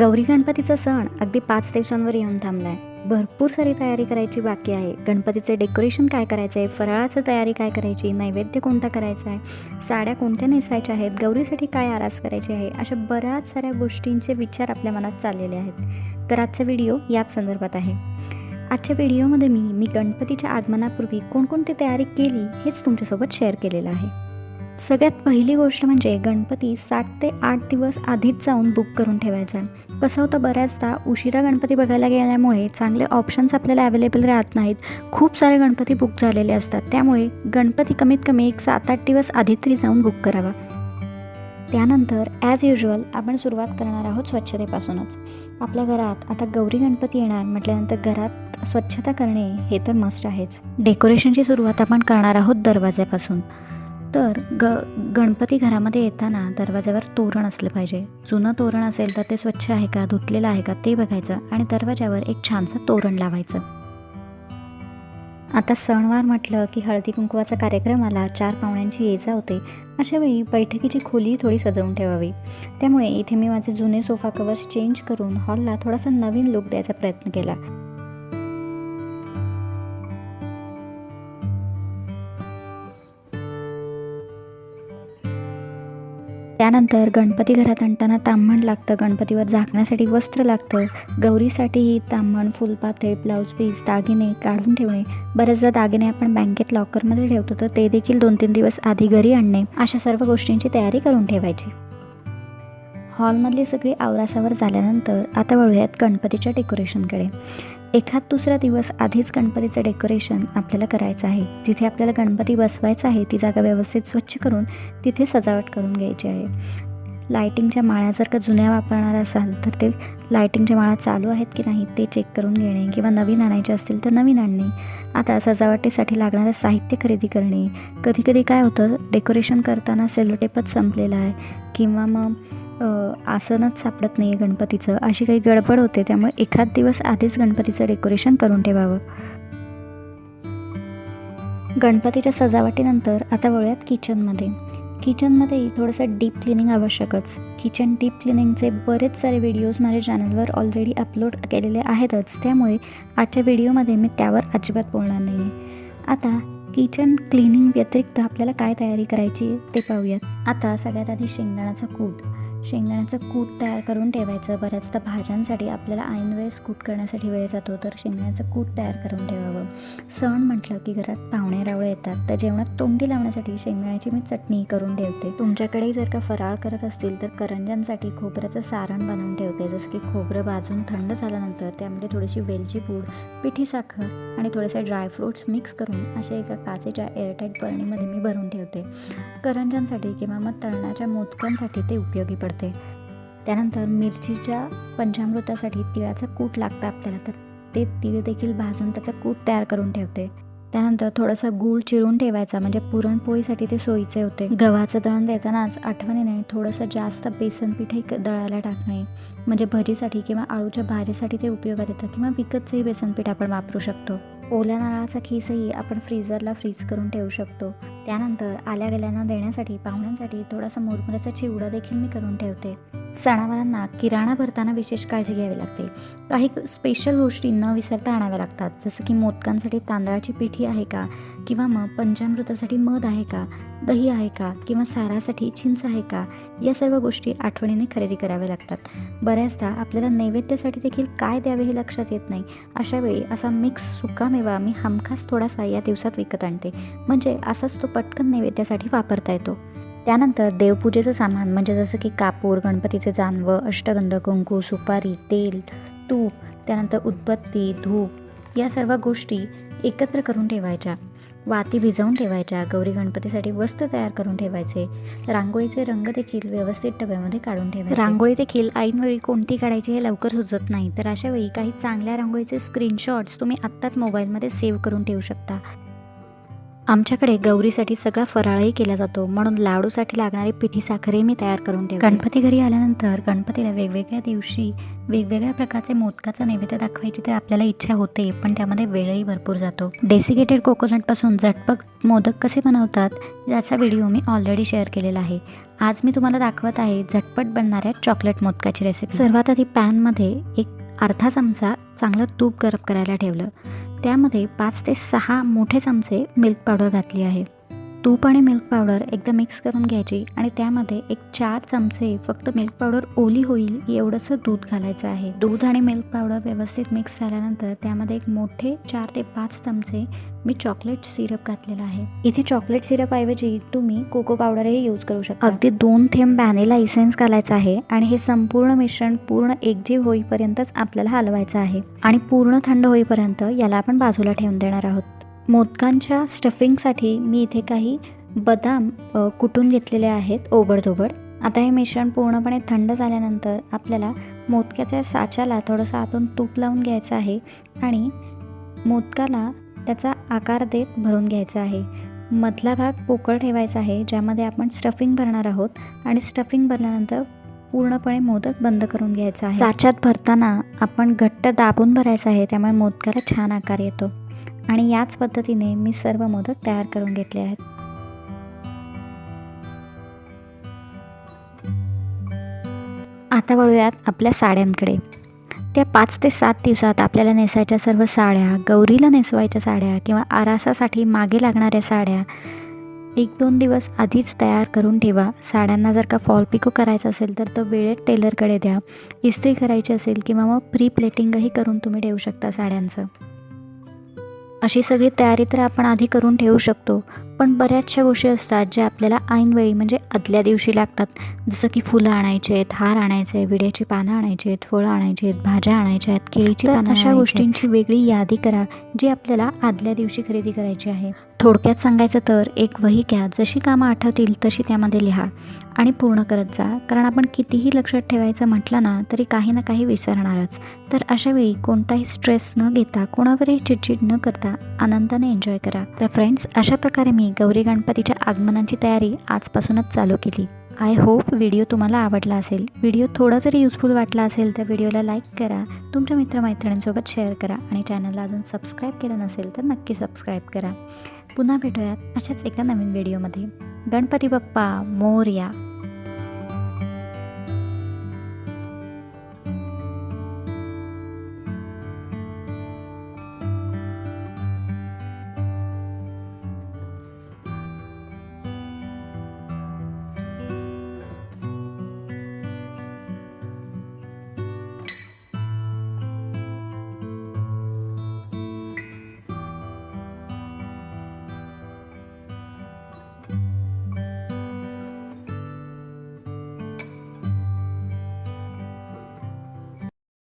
गौरी गणपतीचा सण अगदी पाच दिवसांवर येऊन थांबलाय. भरपूर सारी तयारी करायची बाकी आहे. गणपतीचे डेकोरेशन काय करायचं आहे फराळाचं तयारी काय करायची? नैवेद्य कोणता करायचा आहे साड्या कोणत्या नेसायच्या आहेत? गौरीसाठी काय आरास करायची आहे? अशा बऱ्याच साऱ्या गोष्टींचे विचार आपल्या मनात चाललेले आहेत. तर आजचा व्हिडिओ याच संदर्भात आहे. आजच्या व्हिडिओमध्ये मी मी गणपतीच्या आगमनापूर्वी कोणकोणती तयारी केली हेच तुमच्यासोबत शेअर केलेलं आहे. सगळ्यात पहिली गोष्ट म्हणजे गणपती सात ते आठ दिवस आधीच जाऊन बुक करून ठेवायचा. कसं होतं बऱ्याचदा उशिरा गणपती बघायला गेल्यामुळे चांगले ऑप्शन्स आपल्याला अवेलेबल राहत नाहीत. खूप सारे गणपती बुक झालेले असतात. त्यामुळे गणपती कमीत कमी एक सात आठ दिवस आधी तरी जाऊन बुक करावा. त्यानंतर ॲज युजल आपण सुरुवात करणार आहोत स्वच्छतेपासूनच. आपल्या घरात आता गौरी गणपती येणार म्हटल्यानंतर घरात स्वच्छता करणे हे तर मस्ट आहेच. डेकोरेशनची सुरुवात आपण करणार आहोत दरवाज्यापासून. तर ग गणपती घरामध्ये येताना दरवाज्यावर तोरण असलं पाहिजे. जुनं तोरण असेल तर ते स्वच्छ आहे का धुतलेलं आहे का ते बघायचं आणि दरवाज्यावर एक छानसं तोरण लावायचं. आता सणवार म्हटलं की हळदी कुंकवाचा कार्यक्रम आला चार पाहुण्यांची ये जा होते. अशा वेळी बैठकीची खोली थोडी सजवून ठेवावी. त्यामुळे इथे मी माझे जुने सोफा कवर्स चेंज करून हॉलला थोडासा नवीन लुक द्यायचा प्रयत्न केला. त्यानंतर गणपती घरात आणताना ताम्हण लागतं गणपतीवर झाकण्यासाठी वस्त्र लागतं. गौरीसाठीही ताम्हण फुलपाते ब्लाऊज पीस दागिने काढून ठेवणे. बऱ्याचदा दागिने आपण बँकेत लॉकरमध्ये ठेवतो तर ते देखील दोन तीन दिवस आधी घरी आणणे. अशा सर्व गोष्टींची तयारी करून ठेवायची. हॉलमधली सगळी आवरासावर झाल्यानंतर आता वळूयात गणपतीच्या डेकोरेशनकडे. एखाद दुसरा दिवस आधीच गणपतीचं डेकोरेशन आपल्याला करायचं आहे. जिथे आपल्याला गणपती बसवायचा आहे ती जागा व्यवस्थित स्वच्छ करून तिथे सजावट करून घ्यायची आहे. लायटिंगच्या माळ्या जर का जुन्या वापरणार असाल तर ते लायटिंगच्या माळा चालू आहेत की नाही ते चेक करून घेणे किंवा नवीन आणायचे असतील तर नवीन आणणे. आता सजावटीसाठी लागणारं साहित्य खरेदी करणे. कधीकधी काय होतं डेकोरेशन करताना सेलोटेपच संपलेला आहे. किंवा मग आसनच सापडत नाही आहे गणपतीचं. अशी काही गडबड होते त्यामुळे एखाद दिवस आधीच गणपतीचं डेकोरेशन करून ठेवावं. गणपतीच्या सजावटीनंतर आता वळूयात किचनमध्ये. किचनमध्ये थोडंसं डीप क्लिनिंग आवश्यकच. किचन डीप क्लिनिंगचे बरेच सारे व्हिडिओज माझ्या चॅनलवर ऑलरेडी अपलोड केलेले आहेतच. त्यामुळे आजच्या व्हिडिओमध्ये मी त्यावर अजिबात बोलणार नाही आता किचन क्लिनिंग व्यतिरिक्त आपल्याला काय तयारी करायची ते पाहूयात. आता सगळ्यात आधी शेंगदाण्याचा कूट. शेंगदाण्याचं कूट तयार करून ठेवायचं. बऱ्याचदा भाज्यांसाठी आपल्याला ऐनवेळेस कूट करण्यासाठी वेळ जातो तर शेंगदाण्याचं कूट तयार करून ठेवावं. सण म्हटलं की घरात पाहुणे रावळे येतात तर जेवणात तोंडी लावण्यासाठी शेंगदाण्याची मी चटणी करून ठेवते. तुमच्याकडेही जर का फराळ करत असतील तर करंजांसाठी खोबऱ्याचं सारण बनवून ठेवते. जसं की खोबरं भाजून थंड झाल्यानंतर त्यामध्ये थोडीशी वेलची पूड पिठी साखर आणि थोडेसे ड्रायफ्रूट्स मिक्स करून अशा एका काचेच्या एअरटाईट बरणीमध्ये मी भरून ठेवते. करंजांसाठी किंवा मग तळणाच्या मोदकांसाठी ते उपयोगी पडते त्यानंतर मिरचीच्या पंचामृतासाठी तिळाचं कूट लागतं आपल्याला तर ते तीळ देखील भाजून त्याचा कूट तयार करून ठेवते. त्यानंतर थोडासा गूळ चिरून ठेवायचा म्हणजे पुरणपोळीसाठी ते सोयीचे होते. गव्हाचं दळण देतानाच आठवणीने थोडंसं जास्त बेसन पीठ दळायला टाकणे म्हणजे भजीसाठी किंवा आळूच्या भाजीसाठी ते उपयोगात येतं किंवा विकतचंही बेसन पीठ आपण वापरू शकतो. ओल्या नारळाचा खीसही आपण फ्रीजरला फ्रीज करून ठेवू शकतो. त्यानंतर आल्या गेल्यांना देण्यासाठी पाहुण्यांसाठी थोडासा मुरमुऱ्याचा चिवडा देखील मी करून ठेवते. सणावारांना किराणा भरताना विशेष काळजी घ्यावी लागते. काही स्पेशल गोष्टी न विसरता आणाव्या लागतात. जसं की मोदकांसाठी तांदळाची पिठी आहे का? किंवा मग पंचामृतासाठी मध आहे का? दही आहे का किंवा सारासाठी चिंच आहे का या सर्व गोष्टी आठवणीने खरेदी कराव्या लागतात. बऱ्याचदा आपल्याला नैवेद्यासाठी देखील काय द्यावे हे लक्षात येत नाही. अशावेळी असा मिक्स सुकामेवा मी हमखास थोडासा या दिवसात विकत आणते. म्हणजे असाच तो पटकन नैवेद्यासाठी वापरता येतो. त्यानंतर देवपूजेचं सामान म्हणजे जसं की कापूर गणपतीचे जानवं अष्टगंध कुंकू सुपारी तेल तूप त्यानंतर उदबत्ती धूप या सर्व गोष्टी एकत्र करून ठेवायच्या. वाती भिजवून ठेवायच्या. गौरी गणपतीसाठी वस्त्र तयार करून ठेवायचे. रांगोळीचे रंग देखील व्यवस्थित डब्यामध्ये काढून ठेवायचे. रांगोळी देखील ऐनवेळी कोणती काढायची हे लवकर सुचत नाही. तर अशा वेळी काही चांगल्या रांगोळीचे स्क्रीनशॉट्स तुम्ही आत्ताच मोबाईलमध्ये सेव्ह करून ठेवू शकता. आमच्याकडे गौरीसाठी सगळा फराळही केला जातो. म्हणून लाडूसाठी लागणारी पिठी साखरही मी तयार करून ठेवते. गणपती घरी आल्यानंतर गणपतीला वेगवेगळ्या दिवशी वेगवेगळ्या प्रकारचे मोदकाचा नैवेद्य दाखवायची तर आपल्याला इच्छा होते पण त्यामध्ये वेळही भरपूर जातो. डेसिकेटेड कोकोनटपासून झटपट मोदक कसे बनवतात याचा व्हिडिओ मी ऑलरेडी शेअर केलेला आहे. आज मी तुम्हाला दाखवत आहे झटपट बनणाऱ्या चॉकलेट मोदकाची रेसिपी सर्वात आधी पॅनमध्ये एक अर्धा चमचा चांगलं तूप गरम करायला ठेवलं. त्यामध्ये पाच ते सहा मोठे चमचे मिल्क पावडर घातली आहे. तूप आणि मिल्क पावडर एकदा मिक्स करून घ्यायची आणि त्यामध्ये एक चार चमचे फक्त मिल्क पावडर ओली होईल एवढंसं दूध घालायचं आहे. दूध आणि मिल्क पावडर व्यवस्थित मिक्स झाल्यानंतर त्यामध्ये एक मोठे चार ते पाच चमचे मी चॉकलेट सिरप घातलेला आहे. इथे चॉकलेट सिरप ऐवजी तुम्ही कोको पावडरही यूज करू शकता. अगदी दोन थेंब व्हॅनिला इसेन्स घालायचा आहे आणि हे संपूर्ण मिश्रण पूर्ण एकजीव होईपर्यंतच आपल्याला हलवायचं आहे. आणि पूर्ण थंड होईपर्यंत याला आपण बाजूला ठेवून देणार आहोत. मोदकांच्या स्टफिंगसाठी मी इथे काही बदाम कुटून घेतलेले आहेत ओबडधोबड. आता हे मिश्रण पूर्णपणे थंड झाल्यानंतर आपल्याला मोदक्याच्या साच्याला थोडंसं आतून तूप लावून घ्यायचं आहे आणि मोदकाला त्याचा आकार देत भरून घ्यायचा आहे. मधला भाग पोकळ ठेवायचा आहे ज्यामध्ये आपण स्टफिंग भरणार आहोत आणि स्टफिंग भरल्यानंतर पूर्णपणे मोदक बंद करून घ्यायचा आहे. साच्यात भरताना आपण घट्ट दाबून भरायचं आहे त्यामुळे मोदकाला छान आकार येतो. आणि याच पद्धतीने मी सर्व मोदक तयार करून घेतले आहेत. आता वळूयात आपल्या साड्यांकडे. त्या पाच ते सात दिवसात आपल्याला नेसायच्या सर्व साड्या गौरीला नेसवायच्या साड्या किंवा आरासासाठी मागे लागणाऱ्या साड्या एक दोन दिवस आधीच तयार करून ठेवा. साड्यांना जर का फॉल पिको करायचा असेल तर तो वेळेत टेलरकडे द्या. इस्त्री करायची असेल किंवा मग प्री प्लेटिंगही करून तुम्ही ठेवू शकता साड्यांचं. अशी सगळी तयारी तर आपण आधी करून ठेवू शकतो पण बऱ्याचशा गोष्टी असतात ज्या आपल्याला ऐनवेळी म्हणजे आदल्या दिवशी लागतात. जसं की फुलं आणायची आहेत हार आणायचे आहे विड्याची पानं आणायची आहेत फळं आणायची आहेत भाज्या आणायच्या आहेत केळीची अशा गोष्टींची वेगळी यादी करा जी आपल्याला आदल्या दिवशी खरेदी करायची आहे. थोडक्यात सांगायचं तर एक वही घ्या. जशी कामं आठवतील तशी त्यामध्ये लिहा आणि पूर्ण करत जा. कारण आपण कितीही लक्षात ठेवायचं म्हटलं ना तरी काही ना काही विसरणारच. तर अशावेळी कोणताही स्ट्रेस न घेता कोणावरही चिडचिड न करता आनंदाने एन्जॉय करा. तर फ्रेंड्स अशा प्रकारे मी गौरी गणपतीच्या आगमनाची तयारी आजपासूनच चालू केली. आय होप व्हिडिओ तुम्हाला आवडला असेल. व्हिडिओ थोडा जरी युजफुल वाटला असेल तर व्हिडिओला लाईक करा. तुमच्या मित्रमैत्रिणींसोबत शेअर करा. आणि चॅनलला अजून सबस्क्राईब केलं नसेल तर नक्की सबस्क्राईब करा. पुन्हा भेटूयात अशाच एका नवीन व्हिडिओमध्ये. गणपती बाप्पा मोरया.